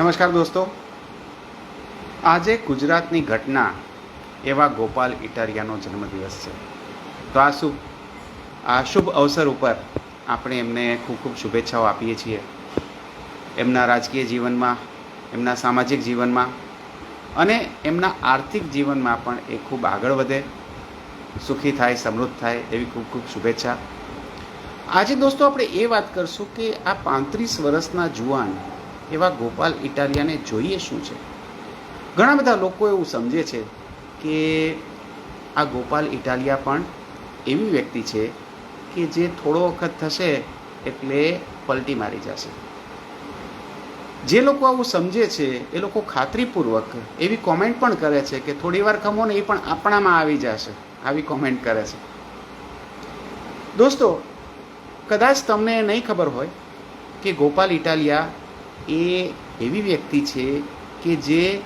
નમસ્કાર દોસ્તો. આજે ગુજરાતની ઘટના એવા ગોપાલ ઇટારિયાનો જન્મદિવસ છે. તો આ શુભ આ શુભ અવસર ઉપર આપણે એમને ખૂબ ખૂબ શુભેચ્છાઓ આપીએ છીએ. એમના રાજકીય જીવનમાં, એમના સામાજિક જીવનમાં અને એમના આર્થિક જીવનમાં પણ એ ખૂબ આગળ વધે, સુખી થાય, સમૃદ્ધ થાય એવી ખૂબ ખૂબ શુભેચ્છા. આજે દોસ્તો આપણે એ વાત કરશું કે આ પાંત્રીસ વર્ષના જુવાન એવા ગોપાલ ઇટાલિયાને જોઈએ શું છે? ઘણા બધા લોકો એવું સમજે છે કે આ ગોપાલ ઇટાલિયા પણ એવી વ્યક્તિ છે કે જે થોડો વખત થશે એટલે પલટી મારી જશે. જે લોકો આવું સમજે છે, એ લોકો ખાતરીપૂર્વક એવી કોમેન્ટ પણ કરે છે કે થોડી વાર ખમો ને એ પણ આપણામાં આવી જશે, આવી કોમેન્ટ કરે છે. દોસ્તો, કદાચ તમને નહીં ખબર હોય કે ગોપાલ ઇટાલિયા એ એવી વ્યક્તિ છે કે જે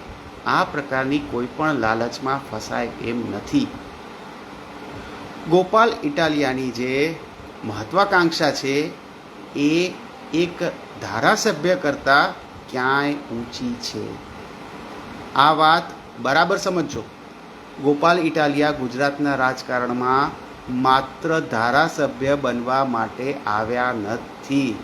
આ પ્રકારની કોઈ પણ લાલચમાં ફસાય એમ નથી. ગોપાલ ઇટાલિયાની જે મહત્વાકાંક્ષા છે, એ એક ધારાસભ્ય કરતાં ક્યાંય ઊંચી છે. આ વાત બરાબર સમજજો. ગોપાલ ઇટાલિયા ગુજરાતના રાજકારણમાં માત્ર ધારાસભ્ય બનવા માટે આવ્યા નથી.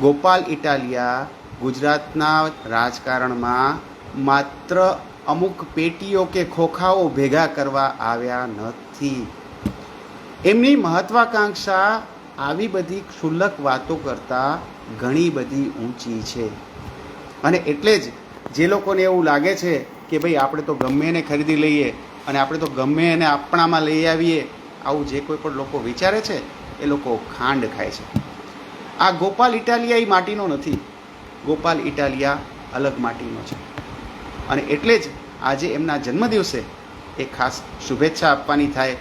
ગોપાલ ઇટાલિયા ગુજરાતના રાજકારણમાં માત્ર અમુક પેટીઓ કે ખોખાઓ ભેગા કરવા આવ્યા નથી. એમની મહત્વાકાંક્ષા આવી બધી ક્ષુલ્લક વાતો કરતાં ઘણી બધી ઊંચી છે. અને એટલે જ જે લોકોને એવું લાગે છે કે ભાઈ આપણે તો ગમે એને ખરીદી લઈએ અને આપણે તો ગમે એને આપણામાં લઈ આવીએ, આવું જે કોઈ પણ લોકો વિચારે છે, એ લોકો ખાંડ ખાય છે. આ ગોપાલ ઇટાલિયા એ માટીનો નથી. ગોપાલ ઇટાલિયા અલગ માટીનો છે. અને એટલે જ આજે એમના જન્મદિવસે એ ખાસ શુભેચ્છા આપવાની થાય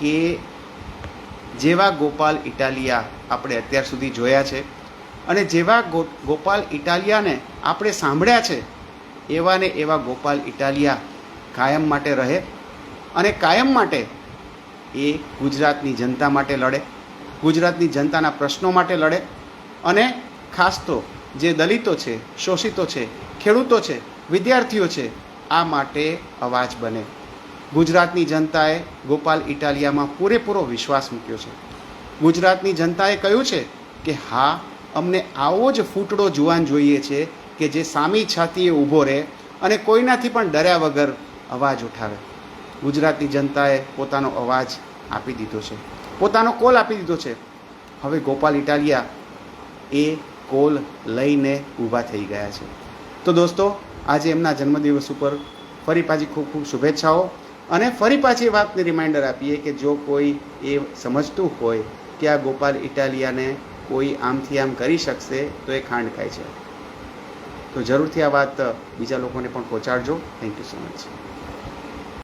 કે જેવા ગોપાલ ઇટાલિયા આપણે અત્યાર સુધી જોયા છે અને જેવા ગોપાલ ઇટાલિયાને આપણે સાંભળ્યા છે એવા ને એવા ગોપાલ ઇટાલિયા કાયમ માટે રહે અને કાયમ માટે એ ગુજરાતની જનતા માટે લડે. ગુજરાતની જનતાના પ્રશ્નો માટે લડે અને ખાસ તો જે દલિતો છે, શોષિતો છે, ખેડૂતો છે, વિદ્યાર્થીઓ છે, આ માટે અવાજ બને. ગુજરાતની જનતાએ ગોપાલ ઇટાલિયામાં પૂરેપૂરો વિશ્વાસ મૂક્યો છે. ગુજરાતની જનતાએ કહ્યું છે કે હા, અમને આવો જ ફૂટડો જુવાન જોઈએ છે કે જે સામી છાતીએ ઊભો રહે અને કોઈનાથી પણ ડર્યા વગર અવાજ ઉઠાવે. ગુજરાતની જનતાએ પોતાનો અવાજ આપી દીધો છે. પોતાનો કોલ આપી દીધો છે. હવે ગોપાલ ઇટાલિયા એ કોલ લઈને ઊભા થઈ ગયા છે. તો દોસ્તો, આજે એમના જન્મદિવસ ઉપર ફરી પાછી ખૂબ ખૂબ શુભેચ્છાઓ અને ફરી પાછી વાતની રિમાઇન્ડર આપીએ કે જો કોઈ એ સમજતું હોય કે આ ગોપાલ ઇટાલિયાને કોઈ આમથી આમ કરી શકશે, તો એ ખાંડ ખાય છે. તો જરૂરથી આ વાત બીજા લોકોને પણ પહોંચાડજો. Thank you so much